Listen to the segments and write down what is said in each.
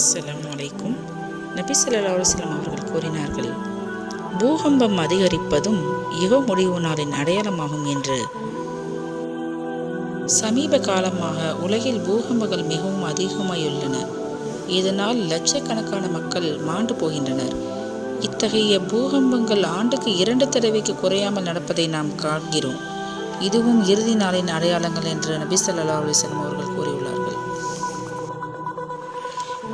அஸ்ஸலாமு வலைக்கும் நபி அவர்கள் கூறினார்கள் பூகம்பம் அதிகரிப்பதும் யுக முடிவு நாளின் அடையாளமாகும் என்று. சமீப காலமாக உலகில் பூகம்பங்கள் மிகவும் அதிகமாயுள்ளன. இதனால் லட்சக்கணக்கான மக்கள் மாண்டு போகின்றனர். இத்தகைய பூகம்பங்கள் ஆண்டுக்கு இரண்டு தடவைக்கு குறையாமல் நடப்பதை நாம் காண்கிறோம். இதுவும் இறுதி நாளின் அடையாளங்கள் என்று நபி ஸல்லல்லாஹு அலைஹி அவர்கள் கூறியுள்ளார்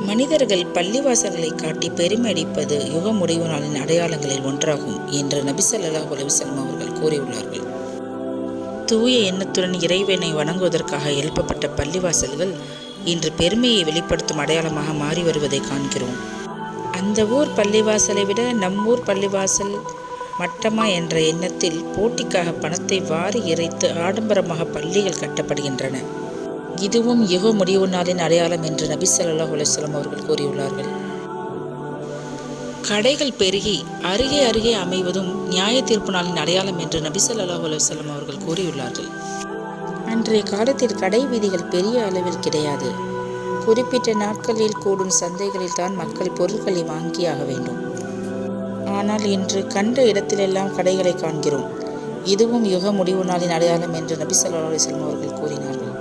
மனிதர்கள் பள்ளிவாசல்களை காட்டி பெருமை அடிப்பது யுக முடிவு நாளின் அடையாளங்களில் ஒன்றாகும் என்று நபி ஸல்லல்லாஹு அலைஹி அவர்கள் கூறியுள்ளார்கள். தூய எண்ணத்துடன் இறைவனை வணங்குவதற்காக எழுப்பப்பட்ட பள்ளிவாசல்கள் இன்று பெருமையை வெளிப்படுத்தும் அடையாளமாக மாறி வருவதை காண்கிறோம். அந்த ஊர் பள்ளிவாசலை விட நம்மூர் பள்ளிவாசல் மட்டமா என்ற எண்ணத்தில் போட்டிக்காக பணத்தை வாரி இறைத்து ஆடம்பரமாக பள்ளிகள் கட்டப்படுகின்றன. இதுவும் யுக முடிவு நாளின் அடையாளம் என்று நபி ஸல்லல்லாஹு அலுவலம் அவர்கள் கூறியுள்ளார்கள். கடைகள் பெருகி அருகே அருகே அமைவதும் நியாய தீர்ப்பு நாளின் அடையாளம் என்று நபி ஸல்லல்லாஹு அலுவலம் அவர்கள் கூறியுள்ளார்கள். அன்றைய காலத்தில் கடை வீதிகள் பெரிய அளவில் கிடையாது. குறிப்பிட்ட நாட்களில் கூடும் சந்தைகளில் தான் மக்கள் பொருட்களை வாங்கியாக வேண்டும். ஆனால் இன்று கண்ட இடத்திலெல்லாம் கடைகளை காண்கிறோம். இதுவும் யுக முடிவு நாளின் அடையாளம் என்று நபி ஸல்லல்லாஹு அலைஹி அவர்கள் கூறினார்கள்.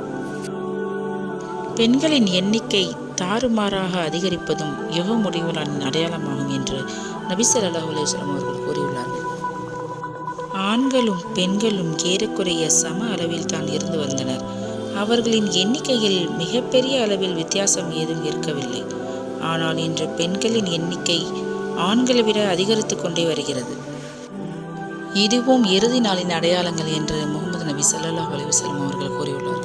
பெண்களின் எண்ணிக்கை தாறுமாறாக அதிகரிப்பதும் யுக முடிவு அடையாளமாகும் என்று நபிசர் ஸல்லல்லாஹு அவர்கள் கூறியுள்ளார்கள். ஆண்களும் பெண்களும் ஏறக்குறைய சம அளவில் தான் இருந்து வந்தனர். அவர்களின் எண்ணிக்கையில் மிகப்பெரிய அளவில் வித்தியாசம் ஏதும் இருக்கவில்லை. ஆனால் இன்று பெண்களின் எண்ணிக்கை ஆண்களை விட அதிகரித்து கொண்டே வருகிறது. இதுவும் இறுதி நாளின் அடையாளங்கள் என்று முகமது நபி சல்லாஹ் அலைஹி அவர்கள் கூறியுள்ளார்.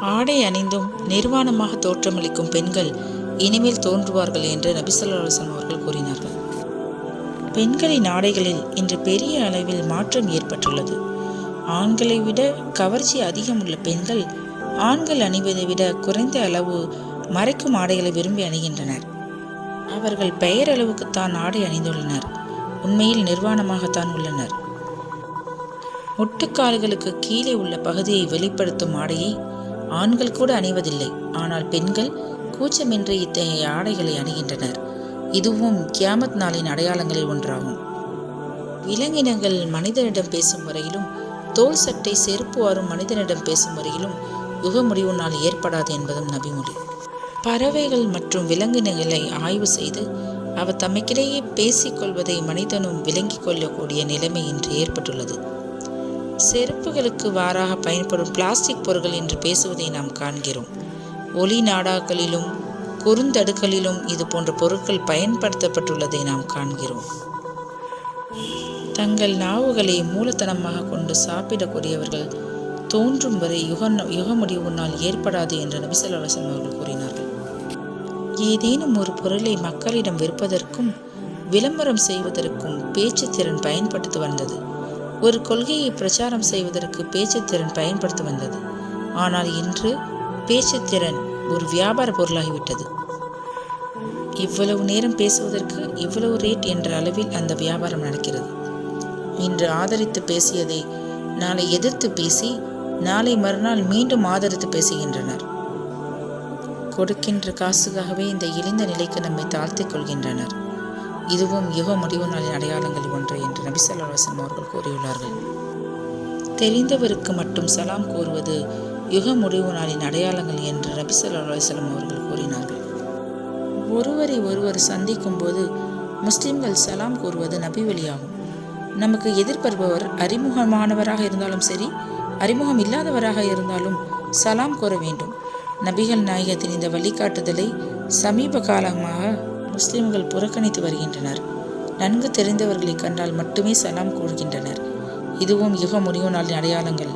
ஆடை அணிந்தும் நிர்வாணமாக தோற்றமளிக்கும் பெண்கள் இனிமேல் தோன்றுவார்கள் என்று நபிசல்லாசன் அவர்கள் கூறினார்கள். பெண்களின் ஆடைகளில் இன்று பெரிய அளவில் மாற்றம் ஏற்பட்டுள்ளது. ஆண்களை விட கவர்ச்சி அதிகம் உள்ள பெண்கள் ஆண்கள் அணிவதை விட குறைந்த அளவு மறைக்கும் ஆடைகளை விரும்பி அணிகின்றனர். அவர்கள் பெயரளவுக்குத்தான் ஆடை அணிந்துள்ளனர். உண்மையில் நிர்வாணமாகத்தான் உள்ளனர். முட்டுக்கால்களுக்கு கீழே உள்ள பகுதியை வெளிப்படுத்தும் ஆடையை ஆண்கள் கூட அணிவதில்லை. ஆனால் பெண்கள் கூச்சமின்றி இத்தகைய ஆடைகளை அணிகின்றனர். இதுவும் கியாமத் நாளின் அடையாளங்களில் ஒன்றாகும். விலங்கினங்கள் மனிதனிடம் பேசும் வரையிலும் தோல் சட்டை செருப்பு வாரும் மனிதனிடம் பேசும் வரையிலும் யுக முடிவு நாள் ஏற்படாது என்பதும் நபிமொழி பறவைகள் மற்றும் விலங்கினங்களை ஆய்வு செய்து அவ தமக்கிடையே பேசிக்கொள்வதை மனிதனும் விளங்கிக் கொள்ளக்கூடிய நிலைமை இன்று ஏற்பட்டுள்ளது. செருப்புகளுக்கு வாராக பயன்படும் பிளாஸ்டிக் பொருட்கள் என்று பேசுவதை நாம் காண்கிறோம். ஒளி நாடாக்களிலும் குறுந்தடுக்களிலும் இது போன்ற பொருட்கள் பயன்படுத்தப்பட்டுள்ளதை நாம் காண்கிறோம். தங்கள் நாவுகளை மூலத்தனமாக கொண்டு சாப்பிடக்கூடியவர்கள் தோன்றும் வரை யுக யுக முடிவு ஏற்படாது என்று நபிசல்லாசன் அவர்கள் கூறினார்கள். ஏதேனும் ஒரு பொருளை மக்களிடம் விற்பதற்கும் விளம்பரம் செய்வதற்கும் பேச்சு திறன் பயன்படுத்தி வந்தது. ஒரு கொள்கையை பிரச்சாரம் செய்வதற்கு பேச்சுத்திறன் பயன்படுத்த பயன்படுத்தி வந்தது. ஆனால் இன்று பேச்சுத்திறன் ஒரு வியாபார பொருளாகிவிட்டது. இவ்வளவு நேரம் பேசுவதற்கு இவ்வளவு ரேட் என்ற அளவில் அந்த வியாபாரம் நடக்கிறது. இன்று ஆதரித்து பேசியதை நாளை எதிர்த்து பேசி நாளை மறுநாள் மீண்டும் ஆதரித்து பேசுகின்றனர். கொடுக்கின்ற காசுக்காகவே இந்த இழிந்த நிலைக்கு நம்மை தாழ்த்திக் கொள்கின்றனர். இதுவும் யுக முடிவு நாளின் அடையாளங்கள் ஒன்று என்று நபிசல்லாசன் அவர்கள் கூறியுள்ளார்கள். தெரிந்தவருக்கு மட்டும் சலாம் கூறுவது யுக முடிவு நாளின் அடையாளங்கள் என்று நபிசல்லாஸ்லம் அவர்கள் கூறினார்கள். ஒருவரை ஒருவர் சந்திக்கும் போது முஸ்லிம்கள் சலாம் கூறுவது நபி வழியாகும். நமக்கு எதிர்பருபவர் அறிமுகமானவராக இருந்தாலும் சரி அறிமுகம் இல்லாதவராக இருந்தாலும் சலாம் கூற வேண்டும். நபிகள் நாயகத்தின் இந்த வழிகாட்டுதலை சமீப காலமாக முஸ்லிம்கள் புறக்கணித்து வருகின்றனர். நன்கு தெரிந்தவர்களை கண்டால் மட்டுமே சலாம் கூறுகின்றனர். இதுவும் யுக முடிவு நாளின் அடையாளங்கள்.